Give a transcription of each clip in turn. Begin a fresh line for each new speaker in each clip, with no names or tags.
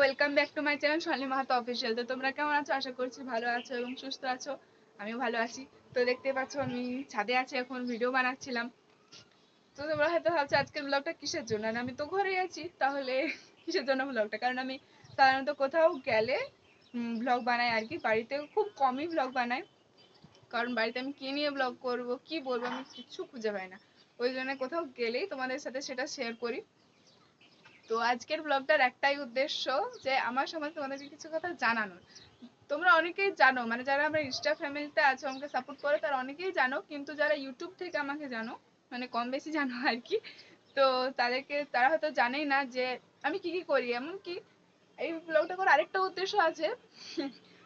Welcome back to my channel Sonali Mahato official তো তোমরা কেমন আছো? আশা করছি ভালো আছো এবং সুস্থ আছো। আমিও ভালো আছি। তো দেখতে পাচ্ছ, আমি ছাদে আছি, এখন ভিডিও বানাচ্ছিলাম। তো তোমরা হয়তো ভাবছ, আজকের ব্লগটা কিসের জন্য? আর আমি তো ঘরেই আছি, তাহলে কিসের জন্য ব্লগটা কারণ আমি সাধারণত কোথাও গেলে ব্লগ বানাই আর কি। বাড়িতে খুব কমই ব্লগ বানাই। কারণ বাড়িতে আমি কি নিয়ে ব্লগ করব, কি বলব, আমি কিচ্ছু খুঁজে পাই না। ওই জন্য কোথাও গেলেই তোমাদের সাথে সেটা শেয়ার করি। তো আজকের ব্লগটার একটাই উদ্দেশ্য যে আমার সমাজ তোমাদেরকে কিছু কথা জানানোর। তোমরা অনেকেই জানো মানে যারা আমার ইনস্টা ফ্যামিলিতে আছো, আমাকে সাপোর্ট করে, তারা অনেকেই জানো, কিন্তু যারা ইউটিউব থেকে আমাকে জানো মানে কম বেশি জানো আর কি, তো তাদেরকে, তারা হয়তো জানেই না যে আমি কি কি করি। এমনকি এই ব্লগটা করার আরেকটা উদ্দেশ্য আছে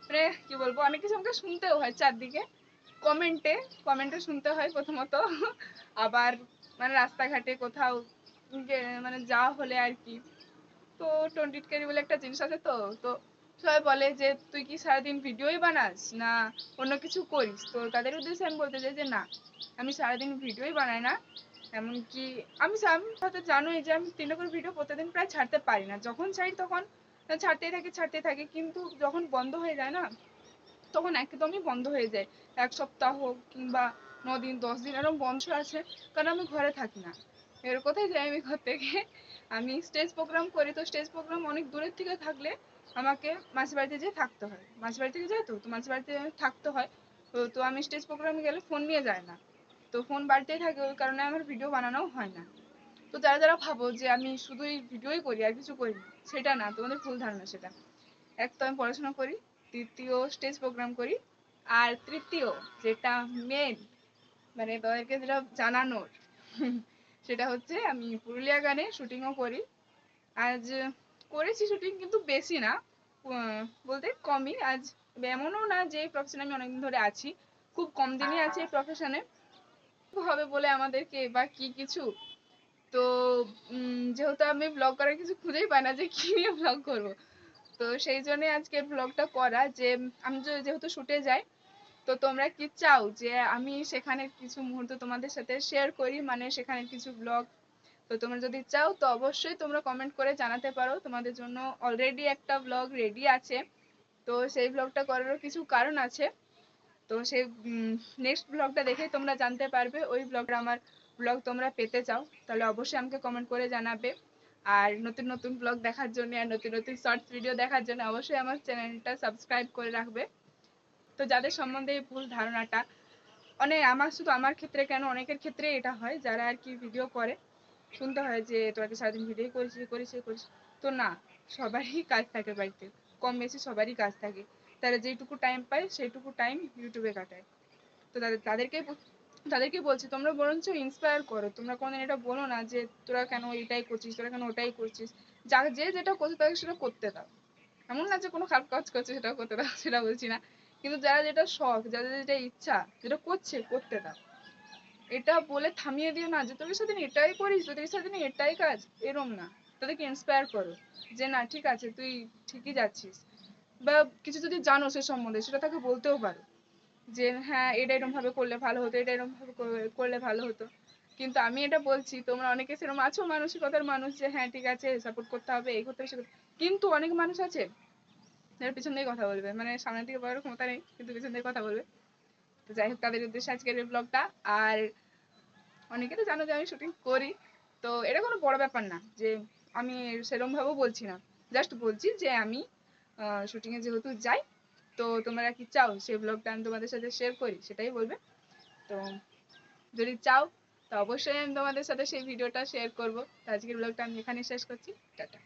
মানে কি বলব, অনেক কিছু আমাকে শুনতেও হয় চারদিকে। কমেন্টে কমেন্টে শুনতে হয় প্রথমত। আবার মানে রাস্তাঘাটে কোথাও মানে যাওয়া হলে আর কি। তো টোয়েন্টি বলে একটা জিনিস আছে তো? তো সবাই বলে যে, তুই কি সারাদিন ভিডিওই বানাস? না, অন্য কিছু করিস? তো তাদের উদ্দেশ্যে আমি বলতে চাই যে, না, আমি সারাদিন ভিডিওই বানাই না। এমনকি আমি হয়তো জানোই যে, আমি তিনটা করে ভিডিও প্রতিদিন প্রায় ছাড়তে পারি না। যখন ছাড়ি তখন ছাড়তেই থাকি ছাড়তেই থাকি। কিন্তু যখন বন্ধ হয়ে যায় না, তখন একদমই বন্ধ হয়ে যায়। এক সপ্তাহ কিংবা ন দিন, দশ দিন এরকম বন্ধ আছে, কারণ আমি ঘরে থাকি না। এর কোথায় যাই আমি ঘর থেকে? আমি স্টেজ প্রোগ্রাম করি, তো স্টেজ প্রোগ্রাম অনেক দূরের থেকে থাকলে আমাকে মাসির বাড়িতে যেয়ে থাকতে হয়। মাসির বাড়ি থেকে যাই তো? মাসির বাড়িতে থাকতে হয়। তো তো আমি স্টেজ প্রোগ্রামে গেলে ফোন নিয়ে যায় না। তো ফোন বাড়িতেই থাকে, ওই কারণে আমার ভিডিও বানানোও হয় না। তো যারা যারা ভাবো যে আমি শুধুই ভিডিওই করি, আর কিছু করি না, সেটা না, তোমাদের ভুল ধারণা সেটা। এক তো আমি পড়াশোনা করি, দ্বিতীয় স্টেজ প্রোগ্রাম করি, আর তৃতীয় যেটা মেন মানে তাদেরকে যেটা জানানোর সেটা হচ্ছে আমি পুরুলিয়া গানে শুটিংও করি। আজ করেছি শুটিং কিন্তু বেশি না বলতে কমই। আজ এমনও না যে প্রফেশনে আমি অনেকদিন ধরে আছি, খুব কম দিনই আছি এই প্রফেশনে হবে বলে আমাদেরকে বা কি কিছু? তো যেহেতু আমি ব্লগ করার কিছু খুঁজেই পাই না যে কি নিয়ে ব্লগ করব। তো সেই জন্যে আজকে ব্লগটা করা যে, আমি যেহেতু শুটে যাই তো তোমরা কি চাও যে আমি সেখানে কিছু মুহূর্ত তোমাদের সাথে শেয়ার করি? মানে সেখানে কিছু ব্লগ তো তোমরা যদি চাও, তো অবশ্যই তোমরা কমেন্ট করে জানাতে পারো। তোমাদের জন্য অলরেডি একটা ব্লগ রেডি আছে। তো সেই ব্লগটা করারও কিছু কারণ আছে। তো সেই নেক্সট ব্লগটা দেখেই তোমরা জানতে পারবে। ওই ব্লগটা আমার ব্লগ তোমরা পেতে চাও। তাহলে অবশ্যই আমাকে কমেন্ট করে জানাবে। আর নতুন নতুন ব্লগ দেখার জন্য আর নতুন নতুন শর্টস ভিডিও দেখার জন্য অবশ্যই আমার চ্যানেলটা সাবস্ক্রাইব করে রাখবে। তো যাদের সম্বন্ধে এই ভুল ধারণাটা অনেক আমার শুধু আমার ক্ষেত্রে কেন, অনেকের ক্ষেত্রে এটা হয়, যারা আর কি ভিডিও করে, শুনতে হয় যে তোরা কি সারাদিন ভিডিও করিস করিস করিস তো না, সবারই কাজ থাকে বাড়িতে, কম বেশি সবারই কাজ থাকে। তারা যেটুকু টাইম পায়, সেইটুকু টাইম ইউটিউবে কাটায়। তো তাদের তাদেরকে তাদেরকে বলছি, তোমরা বরঞ্চ ইন্সপায়ার করো। তোমরা কোনদিন এটা বলো না যে, তোরা কেন এটাই করছিস, তোরা কেন ওটাই করছিস? যা, যে যেটা করছে তাদেরকে সেটা করতে দাও। এমন না যে কোনো খারাপ কাজ করছে সেটা করতে দাও, সেটা বলছি না। কিন্তু যারা যেটা শখ, যাদের যেটা ইচ্ছা, যেটা করছে, করতে দাও। এটা বলে থামিয়ে দিও না যে তোদের সাথে এটাই করিস তোদের সাথে এটাই কাজ। এরম না। তাদেরকে ইন্সপায়ার করো যে, না, ঠিক আছে, তুই ঠিকই যাচ্ছিস। বা কিছু যদি জানো সে সম্বন্ধে, সেটা তাকে বলতেও পারো যে হ্যাঁ এটা এরকম ভাবে করলে ভালো হতো, এটা এরকম ভাবে করলে ভালো হতো। কিন্তু আমি এটা বলছি, তোমরা অনেকে সেরকম আছো মানসিকতার মানুষ যে হ্যাঁ ঠিক আছে সাপোর্ট করতে হবে এই করতে হবে কিন্তু অনেক মানুষ আছে যারা পিছন দিয়ে কথা বলবে মানে সামনের দিকে বলার ক্ষমতা নেই, কিন্তু পিছন দিয়ে কথা বলবে তো যাই হোক, তাদের উদ্দেশ্যে আজকের এই ব্লগটা আর অনেকে তো জানো যে আমি শুটিং করি। তো এটা কোনো বড় ব্যাপার না যে আমি সেরকম ভাবেও বলছি না। জাস্ট বলছি যে আমি শুটিংয়ে যেহেতু যাই, তো তোমরা কি চাও সেই ব্লগটা আমি তোমাদের সাথে শেয়ার করি? সেটাই বলবে। তো যদি চাও, তো অবশ্যই আমি তোমাদের সাথে সেই ভিডিওটা শেয়ার করব। তো আজকের ব্লগটা আমি এখানে শেষ করছি। টাটা।